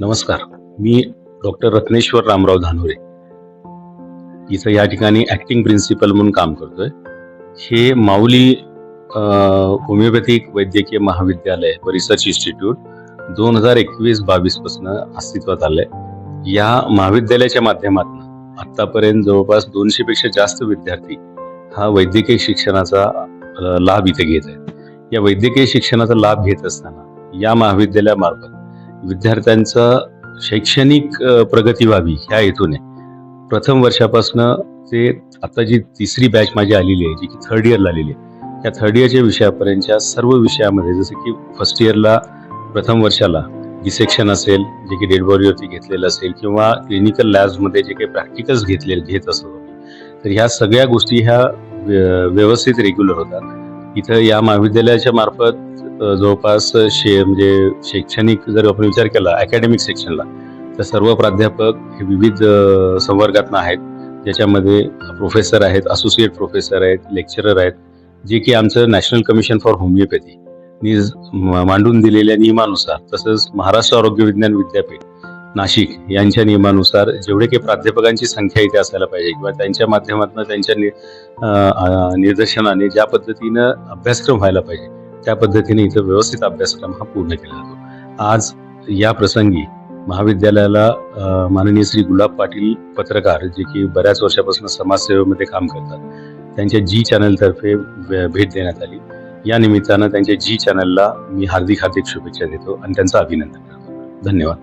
नमस्कार. मी डॉक्टर रत्नेश्वर रामराव धानोरे. इथं या ठिकाणी ॲक्टिंग प्रिन्सिपल म्हणून काम करतोय. हे माऊली होमिओपॅथिक वैद्यकीय महाविद्यालय व रिसर्च इन्स्टिट्यूट दोन हजार एकवीस बावीसपासून अस्तित्वात आलंय. या महाविद्यालयाच्या माध्यमातून आतापर्यंत जवळपास दोनशे पेक्षा जास्त विद्यार्थी हा वैद्यकीय शिक्षणाचा लाभ इथे घेत आहेत. या वैद्यकीय शिक्षणाचा लाभ घेत असताना या महाविद्यालयामार्फत विद्यार्थ्यांचं शैक्षणिक प्रगती व्हावी ह्या हेतूने. प्रथम वर्षापासून ते आता जी तिसरी बॅच माझी आलेली आहे जी की थर्ड इयरला आलेली आहे त्या थर्ड इयरच्या विषयापर्यंतच्या सर्व विषयामध्ये जसं की फर्स्ट इयरला प्रथम वर्षाला डिसेक्शन असेल जे की डेड बॉडीवरती घेतलेलं असेल किंवा क्लिनिकल लॅब्समध्ये जे काही प्रॅक्टिकल्स घेतले घेत असतो तर ह्या सगळ्या गोष्टी ह्या व्य- व्यवस्थित रेग्युलर होतात. इथं या महाविद्यालयाच्या मार्फत जवळपास शे म्हणजे शैक्षणिक जर आपण विचार केला अकॅडमिक सेक्शनला तर सर्व प्राध्यापक हे विविध संवर्गातनं आहेत. ज्याच्यामध्ये प्रोफेसर आहेत असोसिएट प्रोफेसर आहेत लेक्चरर आहेत. जे की आमचं नॅशनल कमिशन फॉर होमिओपॅथी नि मांडून दिलेल्या नियमानुसार तसंच महाराष्ट्र आरोग्य विज्ञान विद्यापीठ नाशिक यांच्या नियमानुसार जेवढे काही प्राध्यापकांची संख्या इथे असायला पाहिजे किंवा त्यांच्या माध्यमातून त्यांच्या निदर्शनाने निर्देशनाने ज्या पद्धतीनं अभ्यासक्रम व्हायला पाहिजे त्या पद्धतीने इथं व्यवस्थित अभ्यासक्रम हा पूर्ण केला जातो. आज या प्रसंगी महाविद्यालयाला माननीय श्री गुलाब पाटील पत्रकार जे की बऱ्याच वर्षापासून समाजसेवेमध्ये काम करतात त्यांच्या जी चॅनलतर्फे भेट देण्यात आली. या निमित्तानं त्यांच्या जी चॅनलला मी हार्दिक हार्दिक शुभेच्छा देतो आणि त्यांचं अभिनंदन करतो. धन्यवाद.